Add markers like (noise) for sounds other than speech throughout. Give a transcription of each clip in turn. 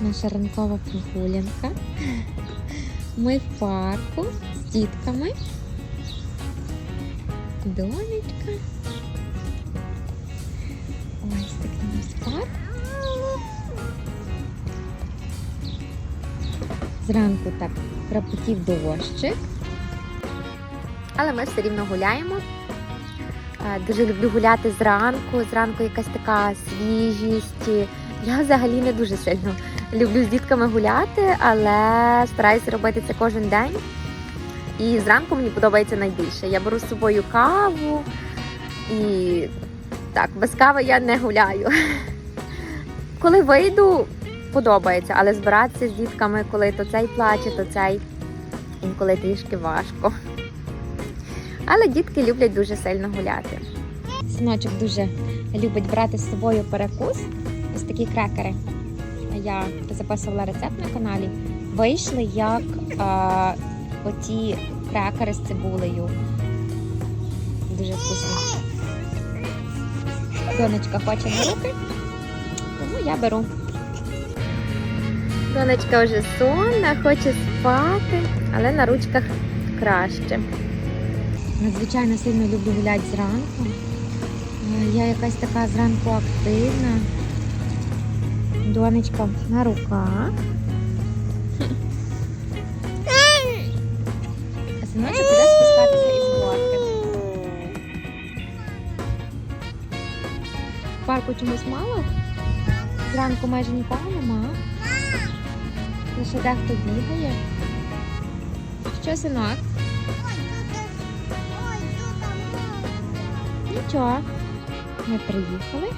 наша ранкова прогулянка. Ми в парку з дітками. Донечка. Ось такий у нас парк. Зранку так крапотів дощик. Але ми все рівно гуляємо. Е, Дуже люблю гуляти зранку. Зранку якась така свіжість. Я взагалі не дуже сильно люблю з дітками гуляти, але стараюся робити це кожен день. І зранку мені подобається найбільше. Я беру з собою каву і так, без кави я не гуляю. (laughs) Коли вийду, подобається, але збиратися з дітками, коли то цей плаче, то цей інколи трішки важко. Але дітки люблять дуже сильно гуляти. Синочок дуже любить брати з собою перекус. Ось такі крекери. Я записувала рецепт на каналі. Вийшли як а, оті крекери з цибулею. Дуже вкусні. Донечка хоче на руки, тому я беру. Донечка вже сонна, хоче спати, але на ручках краще. Надзвичайно сильно люблю гуляти зранку. Е, Я якась така зранку активна. Донечка на руках. А синочок буде спускатися із парку чомусь мало. Зранку майже нікого нема. Лише дехто бігає. Що, синок? Нічого. Ми приїхали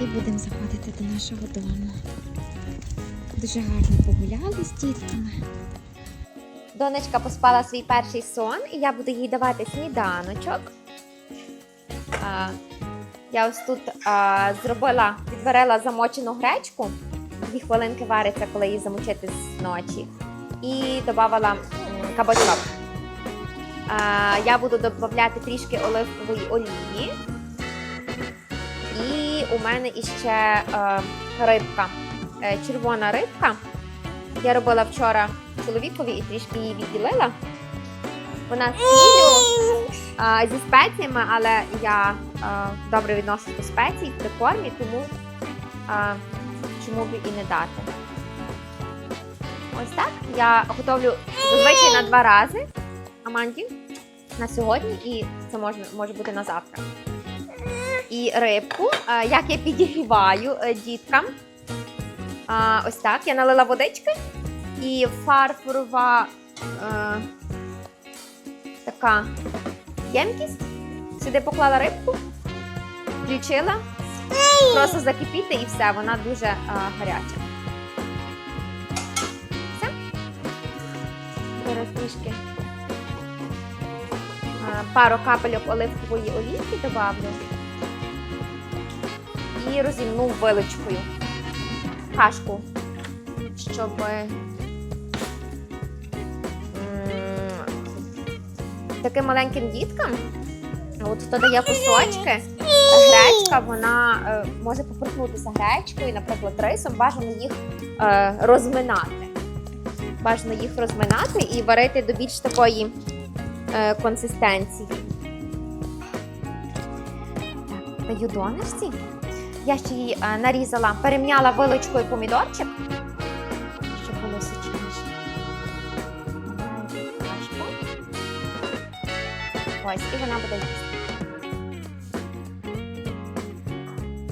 і будемо заходити до нашого дому. Дуже гарно погуляли з дітками. Донечка поспала свій перший сон, і я буду їй давати сніданочок. А, я ось тут а, зробила, відварила замочену гречку. Дві хвилинки вариться, коли її замочити з ночі. І додавала кабачок. А, я буду додавати трішки оливкової олії. І у мене іще е, рибка, е, червона рибка. Я робила вчора чоловікові і трішки її відділила. Вона з е, зі спеціями, але я е, добре відношусь до спецій при кормі, тому е, чому б і не дати. Ось так. Я готовлю зазвичай на два рази аманді на сьогодні, і це можна, може бути на завтра. І рибку, як я підігріваю е, діткам. Ось так. Я налила водички і фарфорова е, така ємкість. Сюди поклала рибку, включила, просто закипіти і все, вона дуже е, гаряча. Все. Зараз трішки пару капельок оливкової олійки добавлю і розімну виличкою кашку, щоб таким маленьким діткам, от хто дає кусочки, гречка, вона е, може поперхнутися гречкою, наприклад, рисом, бажано їх е, розминати. Бажано їх розминати і варити до більш такої е, консистенції. Так, даю донечці. Я ще її е, нарізала, перемняла вилочкою помідорчик, щоб було сочніше. Ось, і вона буде їсти.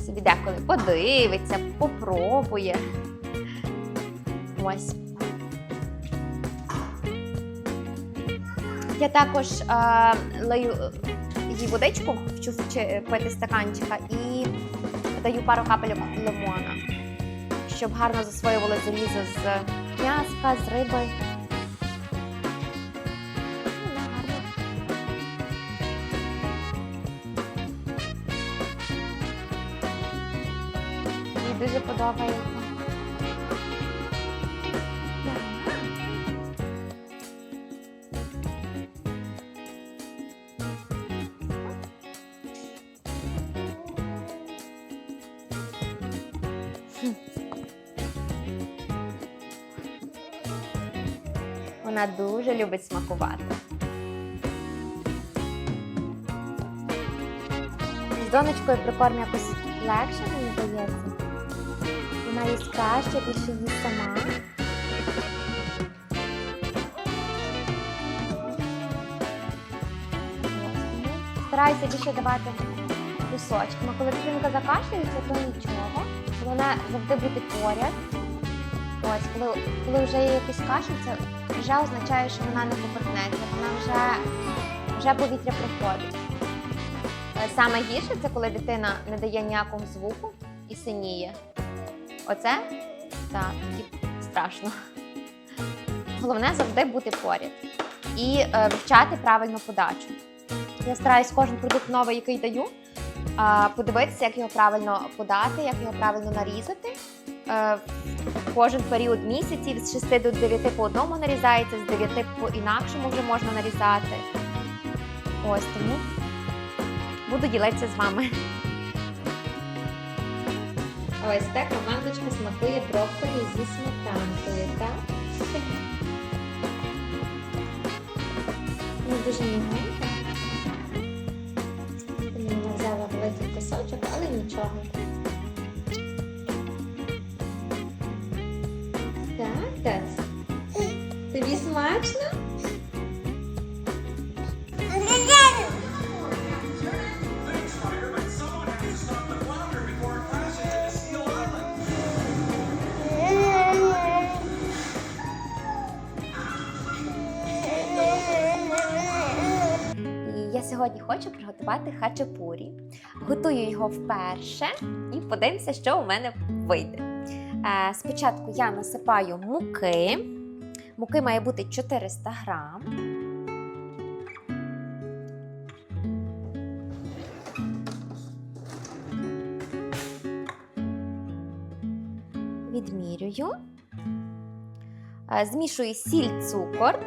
Собі деколи подивиться, попробує. Ось. Я також е, лию їй водичку, вчу пити стаканчика і даю пару капель лимона, щоб гарно засвоювали залізо з м'яска, з риби. Мені дуже подобається. Вона дуже любить смакувати. З донечкою прикорм якось легше, мені здається. Вона їсть краще, більше їсть сама. Стараюся більше давати кусочками. Коли дитинка закашлюється, то нічого. Вона завжди буде поряд. Ось, коли, коли вже є якийсь кашель, це вже означає, що вона не повернеться, вона вже, вже повітря проходить. Е, Саме гірше це коли дитина не дає ніякого звуку і синіє. Оце так, страшно. Головне завжди бути поряд і е, вивчати правильну подачу. Я стараюсь кожен продукт новий, який даю, подивитися, як його правильно подати, як його правильно нарізати. Е, Кожен період місяців з 6 до 9 по одному нарізається, з 9 по інакшому вже можна нарізати. Ось тому буду ділитися з вами. Ось так командочка смакує брокколі зі сметанкою, так? Ну, дуже мігенька. Хочу приготувати хачапурі. Готую його вперше і подивимося, що у мене вийде. Е, Спочатку я насипаю муки. Муки має бути 400 грам. Відмірюю. Е, Змішую сіль, цукор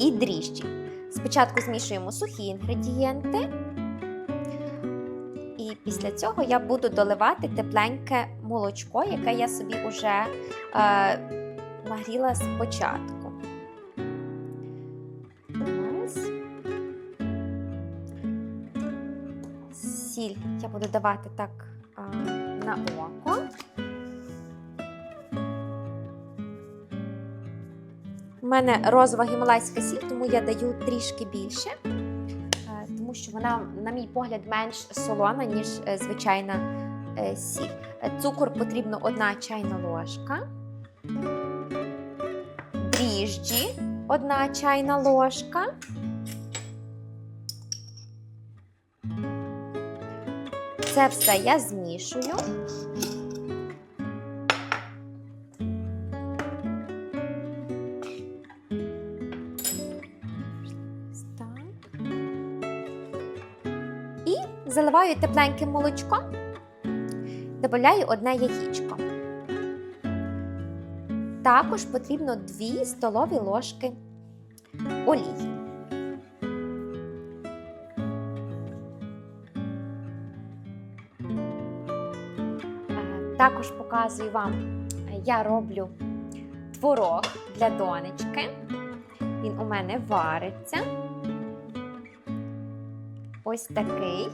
і дріжджі. Спочатку змішуємо сухі інгредієнти. І після цього я буду доливати тепленьке молочко, яке я собі вже е, нагріла спочатку. Ось. Сіль я буду давати так е, на око. У мене розова гімалайська сіль, тому я даю трішки більше, е, тому що вона, на мій погляд, менш солона, ніж е, звичайна е, сіль. Цукор потрібно одна чайна ложка. Дріжджі одна чайна ложка. Це все я змішую. Заливаю тепленьким молочком, додаю одне яєчко. Також потрібно 2 столові ложки олії. Е, Також показую вам, я роблю творог для донечки. Він у мене вариться. Ось такий.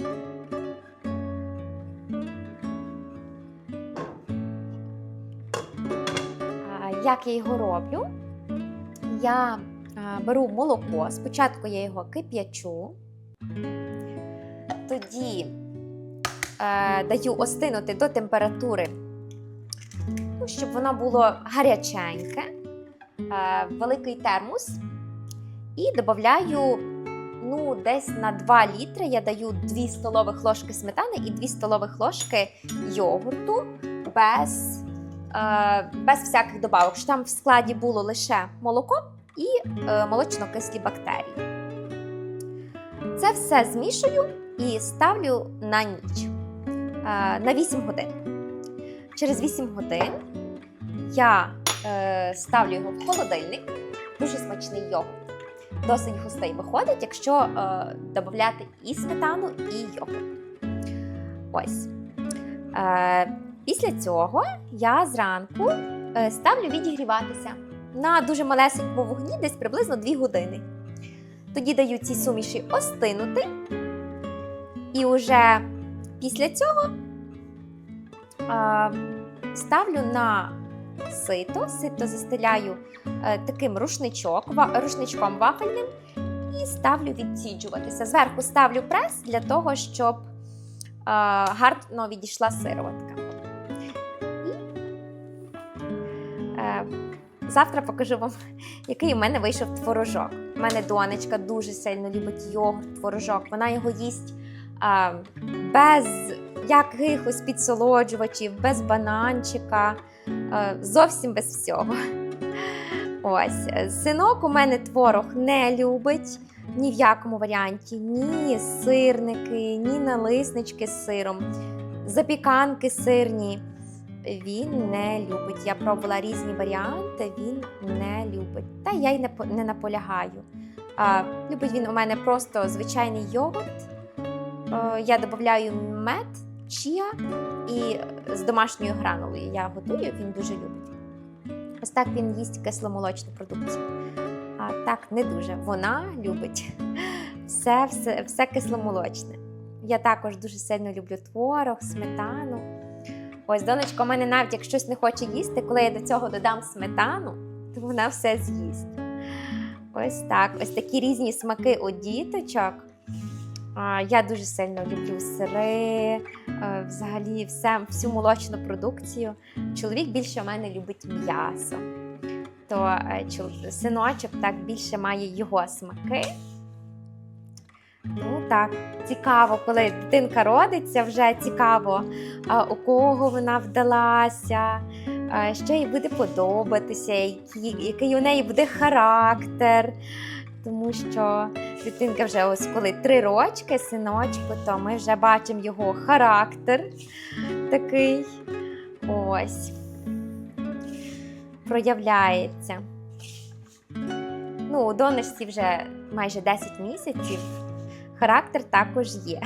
Як я його роблю? Я беру молоко, спочатку я його кип'ячу, тоді е, даю остинути до температури, ну, щоб воно було гаряченьке, е, великий термос і додаю ну, десь на 2 літри я даю 2 столових ложки сметани і 2 столових ложки йогурту без, е, без всяких добавок. Що там в складі було лише молоко і е, молочно-кислі бактерії. Це все змішую і ставлю на ніч е, на 8 годин. Через 8 годин я е, ставлю його в холодильник. Дуже смачний йогурт. Досить густий виходить, якщо е, додати і сметану, і йогурт. Ось. Е, після цього я зранку е, ставлю відігріватися на дуже малесенькому вогні, десь приблизно 2 години. Тоді даю цій суміші остинути. І вже після цього ставлю на сито, сито застеляю е, таким рушничок, рушничком вафельним і ставлю відсіджуватися. Зверху ставлю прес для того, щоб е, гарно відійшла сироватка. Завтра покажу вам, (laughs) який у мене вийшов творожок. У мене донечка дуже сильно любить йогурт, творожок. Вона його їсть е, без якихось підсолоджувачів, без бананчика, е, зовсім без всього. (laughs) Ось, синок у мене творог не любить ні в якому варіанті, ні сирники, ні налиснички з сиром, запіканки сирні. Він не любить. Я пробувала різні варіанти, він не любить. Та я й не, не наполягаю. А, любить він у мене просто звичайний йогурт. Е, я додаю мед, чія і з домашньою гранулою я готую, він дуже любить. Ось так він їсть кисломолочну продукцію. А так не дуже. Вона любить все, все, все кисломолочне. Я також дуже сильно люблю творог, сметану. Ось донечка у мене навіть як щось не хоче їсти, коли я до цього додам сметану, то вона все з'їсть. Ось так. Ось такі різні смаки у діточок. Я дуже сильно люблю сири, е, взагалі все, всю молочну продукцію. Чоловік більше в мене любить м'ясо. То е, синочок так більше має його смаки. Так, цікаво, коли дитинка родиться, вже цікаво, у кого вона вдалася, що їй буде подобатися, який у неї буде характер. Тому що дитинка вже ось коли три рочки, синочку, то ми вже бачимо його характер такий. Ось. Проявляється. Ну, у донечці вже майже 10 місяців. Характер також є.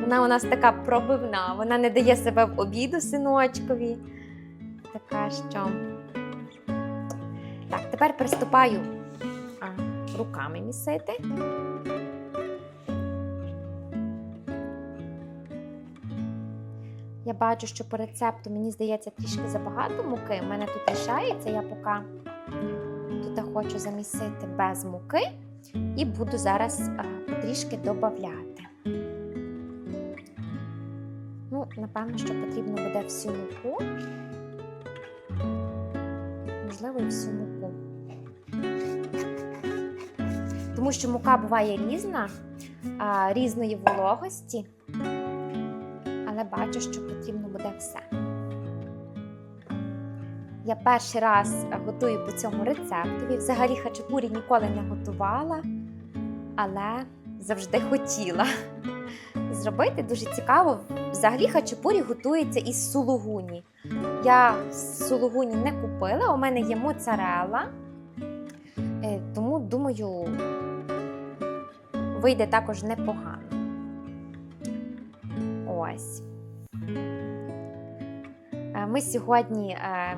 Вона у нас така пробивна, вона не дає себе в обіду синочкові. Така що. Так, тепер приступаю руками місити. Я бачу, що по рецепту мені здається трішки забагато муки. У мене тут лишається, я поки тут хочу замісити без муки і буду зараз а, потрішки додавати. Ну, напевно, що потрібно буде всю муку. Можливо, і всю муку. Тому що мука буває різна, різної вологості, але бачу, що потрібно буде все. Я перший раз готую по цьому рецептові. Взагалі хачапурі ніколи не готувала, але завжди хотіла (laughs) зробити. Дуже цікаво. Взагалі хачапурі готується із сулугуні. Я сулугуні не купила, у мене є моцарелла, е, тому думаю, вийде також непогано. Ось. Е, Ми сьогодні е,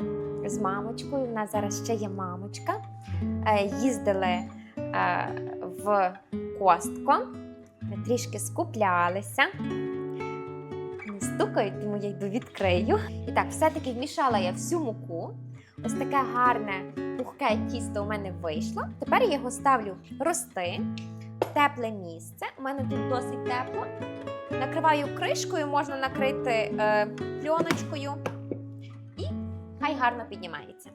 з мамочкою, у нас зараз ще є мамочка, е, їздили е, в Костко, трішки скуплялися. Не стукають, тому я йду відкрию. І так, все-таки вмішала я всю муку. Ось таке гарне пухке тісто у мене вийшло. Тепер я його ставлю рости в тепле місце. У мене тут досить тепло. Накриваю кришкою, можна накрити е, пльоночкою. Хай гарно піднімається.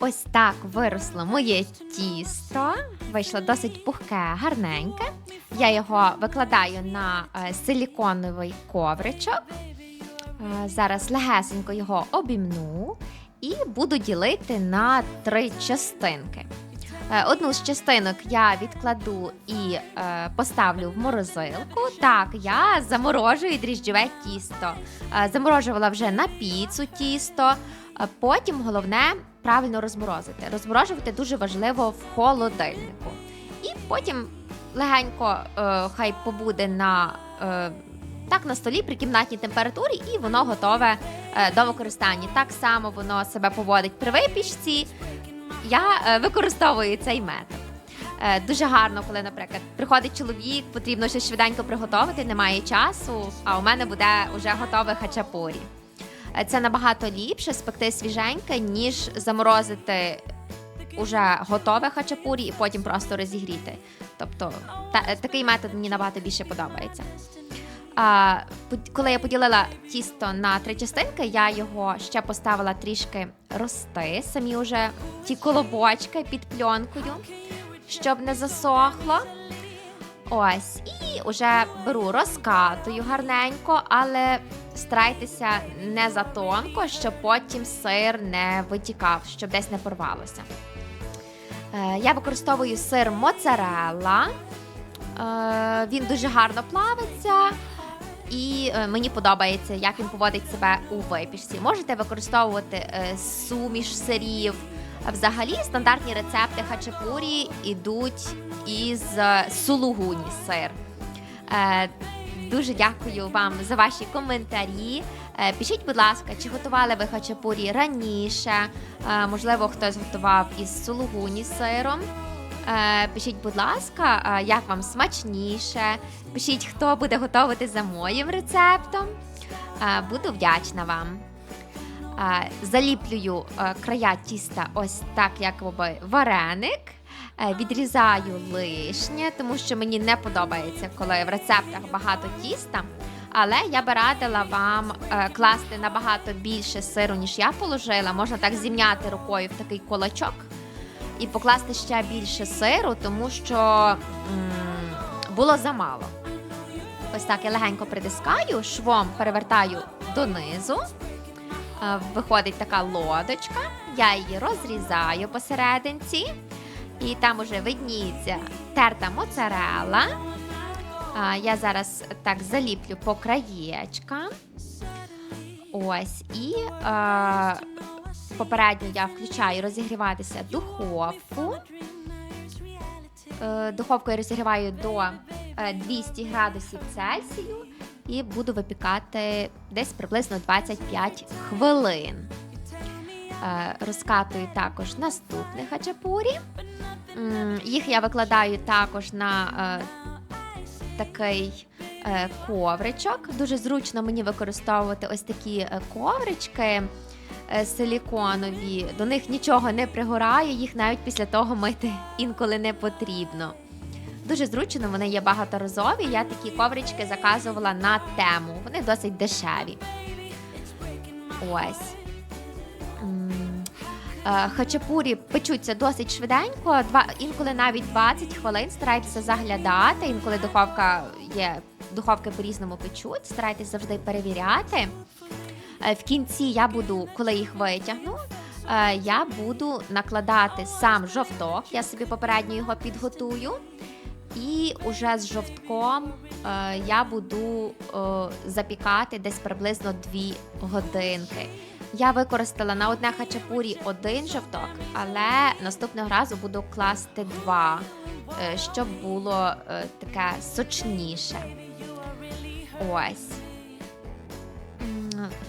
Ось так виросло моє тісто. Вийшло досить пухке, гарненьке. Я його викладаю на е, силіконовий ковричок. Е, Зараз легесенько його обімну і буду ділити на три частинки. Е, Одну з частинок я відкладу і е, поставлю в морозилку. Так, я заморожую дріжджове тісто. Е, заморожувала вже на піцу тісто. Е, Потім головне правильно розморозити. Розморожувати дуже важливо в холодильнику. І потім легенько е, хай побуде на е, так на столі при кімнатній температурі, і воно готове е, до використання. Так само воно себе поводить при випічці. Я е, використовую цей метод. Е, Дуже гарно, коли, наприклад, приходить чоловік, потрібно щось швиденько приготувати, немає часу, а у мене буде вже готове хачапурі. Е, Це набагато ліпше спекти свіженьке, ніж заморозити уже готове хачапурі і потім просто розігріти. Тобто та, такий метод мені набагато більше подобається. А, коли я поділила тісто на три частинки, я його ще поставила трішки рости, самі уже ті колобочки під пленкою, щоб не засохло. Ось, і вже беру, розкатую гарненько, але старайтеся не за тонко, щоб потім сир не витікав, щоб десь не порвалося. Е, Я використовую сир моцарелла. Е, Він дуже гарно плавиться. І е, мені подобається, як він поводить себе у випічці. Можете використовувати е, суміш сирів. Взагалі, стандартні рецепти хачапурі йдуть із е, сулугуні сир. Дуже дякую вам за ваші коментарі. Пишіть, будь ласка, чи готували ви хачапурі раніше? Можливо, хтось готував із сулугуні сиром. Е, Пишіть, будь ласка, е, як вам смачніше. Пишіть, хто буде готувати за моїм рецептом. Е, Буду вдячна вам. Заліплюю края тіста ось так, як вареник. Відрізаю лишнє, тому що мені не подобається, коли в рецептах багато тіста. Але я би радила вам класти набагато більше сиру, ніж я положила. Можна так зімняти рукою в такий кулачок і покласти ще більше сиру, тому що м, було замало. Ось так я легенько притискаю, швом перевертаю донизу. Е, Виходить така лодочка, я її розрізаю посерединці, і там уже видніється терта моцарелла. А, Я зараз так заліплю по краєчкам. Ось, і е, попередньо я включаю розігріватися духовку. Е, Духовку я розігріваю до е, 200 градусів Цельсію і буду випікати десь приблизно 25 хвилин. Е, Розкатую також наступне хачапурі. Їх я викладаю також на е, такий е, ковричок. Дуже зручно мені використовувати ось такі е, коврички е, силіконові. До них нічого не пригорає, їх навіть після того мити інколи не потрібно. Дуже зручно, вони є багаторазові. Я такі коврички заказувала на тему. Вони досить дешеві. Ось. Е, Хачапурі печуться досить швиденько, два, інколи навіть 20 хвилин. Старайтеся заглядати. Інколи духовка є, духовки по-різному печуть. Старайтеся завжди перевіряти. Е, В кінці я буду, коли їх витягну, е, я буду накладати сам жовток. Я собі попередньо його підготую. І уже з жовтком е, я буду запікати десь приблизно 2 годинки. Я використала на одне хачапурі один жовток, але наступного разу буду класти два, щоб було таке сочніше. Ось.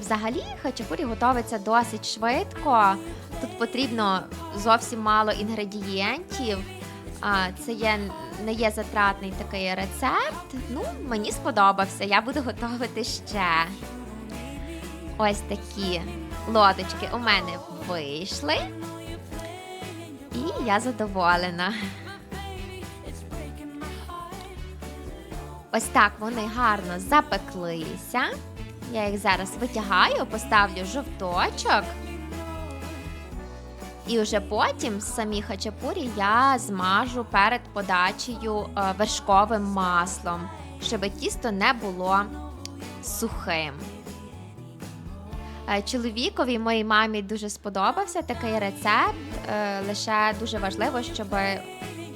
Взагалі, хачапурі готується досить швидко. Тут потрібно зовсім мало інгредієнтів. Це є, не є затратний такий рецепт. Ну, мені сподобався, я буду готувати ще. Ось такі лодочки у мене вийшли. І я задоволена. Ось так вони гарно запеклися. Я їх зараз витягаю, поставлю жовточок. І вже потім самі хачапурі я змажу перед подачею е, вершковим маслом, щоб тісто не було сухим. Е, Чоловікові, моїй мамі дуже сподобався такий рецепт. Е, Лише дуже важливо, щоб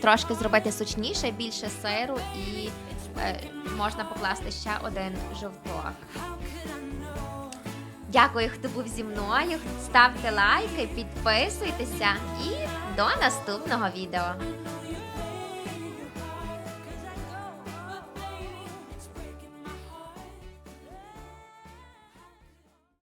трошки зробити сочніше, більше сиру і можна покласти ще один жовток. Дякую, хто був зі мною. Ставте лайки, підписуйтеся і до наступного відео.